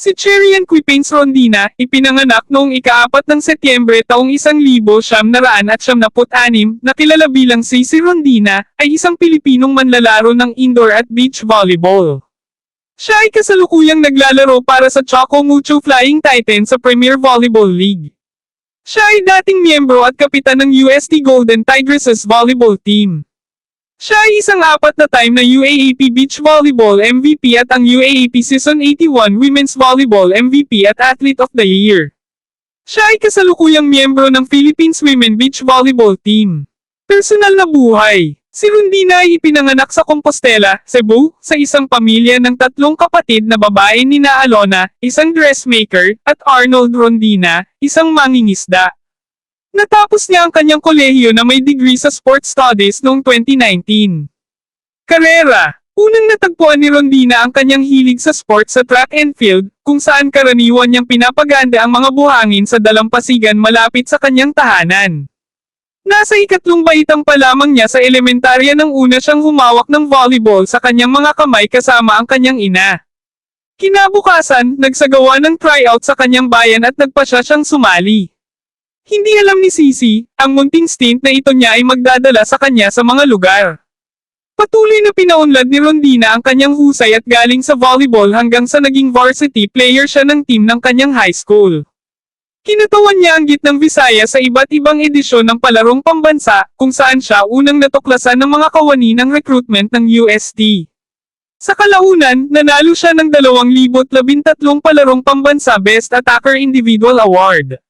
Si Cherian Quipins Rondina, ipinanganak noong ika-4 ng Setyembre taong 1976 na kilala bilang Cici Rondina, ay isang Pilipinong manlalaro ng indoor at beach volleyball. Siya ay kasalukuyang naglalaro para sa Choco Mucho Flying Titan sa Premier Volleyball League. Siya ay dating miyembro at kapitan ng UST Golden Tigresses volleyball team. Siya ay isang apat na time na UAAP Beach Volleyball MVP at ang UAAP Season 81 Women's Volleyball MVP at Athlete of the Year. Siya ay kasalukuyang miyembro ng Philippines Women Beach Volleyball Team. Personal na buhay. Si Rondina ay ipinanganak sa Compostela, Cebu, sa isang pamilya ng tatlong kapatid na babae ni na Alona, isang dressmaker, at Arnold Rondina, isang mangingisda. Natapos niya ang kanyang kolehiyo na may degree sa sports studies noong 2019. Karera Unang natagpuan ni Rondina ang kanyang hilig sa sports sa track and field, kung saan karaniwan niyang pinapaganda ang mga buhangin sa dalampasigan malapit sa kanyang tahanan. Nasa ikatlong baitang pa lamang niya sa elementarya nang una siyang humawak ng volleyball sa kanyang mga kamay kasama ang kanyang ina. Kinabukasan, nagsagawa ng tryout sa kanyang bayan at nagpa siya siyang sumali. Hindi alam ni Sisi, ang munting stint na ito niya ay magdadala sa kanya sa mga lugar. Patuloy na pinaunlad ni Rondina ang kanyang husay at galing sa volleyball hanggang sa naging varsity player siya ng team ng kanyang high school. Kinutawan niya ang gitnang Visaya sa iba't ibang edisyon ng palarong pambansa, kung saan siya unang natuklasan ng mga kawani ng recruitment ng UST. Sa kalaunan, nanalo siya ng 2013 palarong pambansa Best Attacker Individual Award.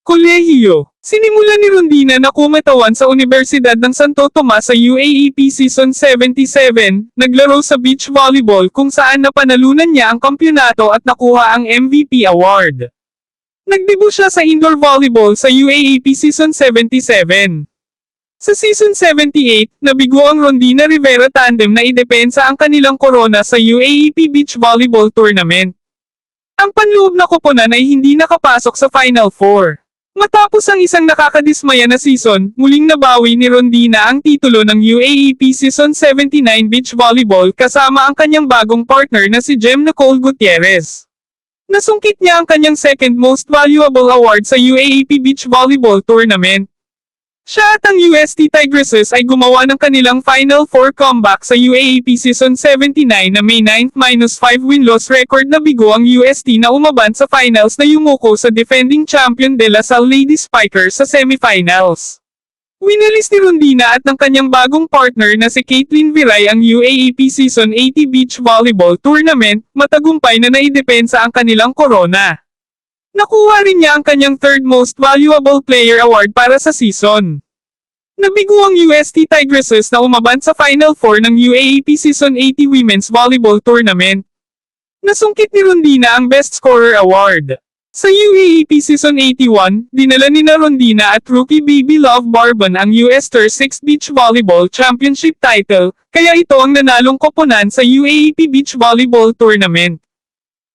Kolehiyo. Sinimula ni Rondina na kumatawan sa Universidad ng Santo Tomas sa UAAP Season 77, naglaro sa beach volleyball kung saan napanalunan niya ang kampyonato at nakuha ang MVP award. Nagdebut siya sa indoor volleyball sa UAAP Season 77. Sa Season 78, nabigo ang Rondina Rivera Tandem na idepensa ang kanilang korona sa UAAP Beach Volleyball Tournament. Ang panloob na koponan ay hindi nakapasok sa Final Four. Matapos ang isang nakakadismaya na season, muling nabawi ni Rondina ang titulo ng UAAP Season 79 Beach Volleyball kasama ang kanyang bagong partner na si Jem Nicole Gutierrez. Nasungkit niya ang kanyang second most valuable award sa UAAP Beach Volleyball Tournament. Siya at ang UST Tigresses ay gumawa ng kanilang Final Four comeback sa UAAP Season 79 na May 9 minus 5 win-loss record na bigo ang UST na umaban sa finals na yumuko sa defending champion de la Salle Lady Spikers sa semifinals. Winalis ni Rondina at ng kanyang bagong partner na si Caitlin Viray ang UAAP Season 80 Beach Volleyball Tournament, matagumpay na naidepensa ang kanilang korona. Nakuha rin niya ang kanyang third most valuable player award para sa season. Nabigo ang UST Tigresses na umaban sa Final Four ng UAAP Season 80 Women's Volleyball Tournament. Nasungkit ni Rondina ang Best Scorer Award. Sa UAAP Season 81, dinala ni na Rondina at rookie Baby Love Barbon ang US Tour 6 Beach Volleyball Championship title, kaya ito ang nanalong koponan sa UAAP Beach Volleyball Tournament.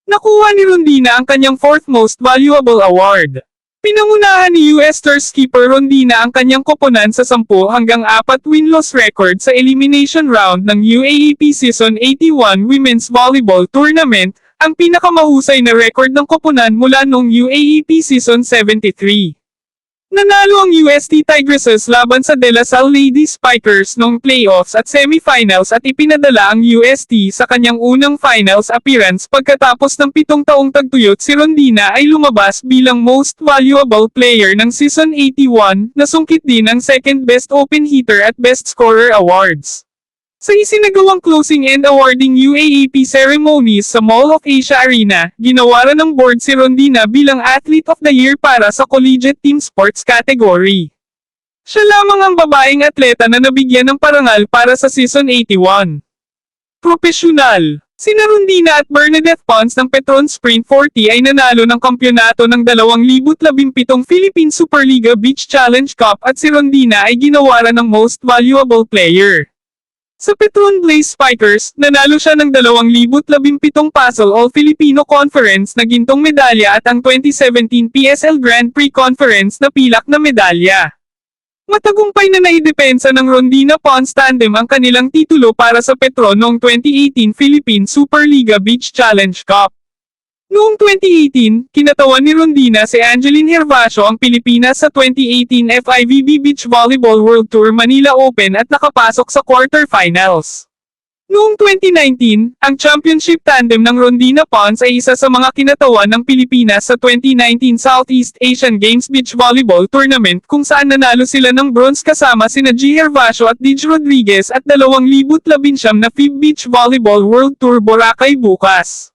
Nakuha ni Rondina ang kanyang fourth most valuable award. Pinangunahan ni US Tour skipper Rondina ang kanyang koponan sa 10 hanggang 4 win-loss record sa elimination round ng UAAP Season 81 Women's Volleyball Tournament, ang pinakamahusay na record ng koponan mula noong UAAP Season 73. Nanalo ang UST Tigresses laban sa De La Salle Lady Spikers noong playoffs at semifinals at ipinadala ang UST sa kanyang unang finals appearance pagkatapos ng pitong taong tagtuyot si Rondina ay lumabas bilang most valuable player ng season 81, nasungkit din ang second best open hitter at best scorer awards. Sa isinagawang closing and awarding UAAP ceremonies sa Mall of Asia Arena, ginawaran ng board si Rondina bilang Athlete of the Year para sa Collegiate Team Sports category. Siya lamang ang babaeng atleta na nabigyan ng parangal para sa season 81. Profesyonal Sina Rondina at Bernadette Pons ng Petron Sprint 40 ay nanalo ng kampyonato ng 2017 Philippine Superliga Beach Challenge Cup at si Rondina ay ginawaran ng Most Valuable Player. Sa Petron Blaze Spikers, nanalo siya ng 2017 Puzzle All Filipino Conference na gintong medalya at ang 2017 PSL Grand Prix Conference na pilak na medalya. Matagumpay na naidepensa ng Rondina Pons Tandem ang kanilang titulo para sa Petron noong 2018 Philippine Superliga Beach Challenge Cup. Noong 2018, kinatawan ni Rondina si Angeline Hervasio ang Pilipinas sa 2018 FIVB Beach Volleyball World Tour Manila Open at nakapasok sa quarterfinals. Noong 2019, ang championship tandem ng Rondina Pons ay isa sa mga kinatawan ng Pilipinas sa 2019 Southeast Asian Games Beach Volleyball Tournament kung saan nanalo sila ng bronze kasama sina G. Hervasio at Dij Rodriguez at 2019 na FIB Beach Volleyball World Tour Boracay bukas.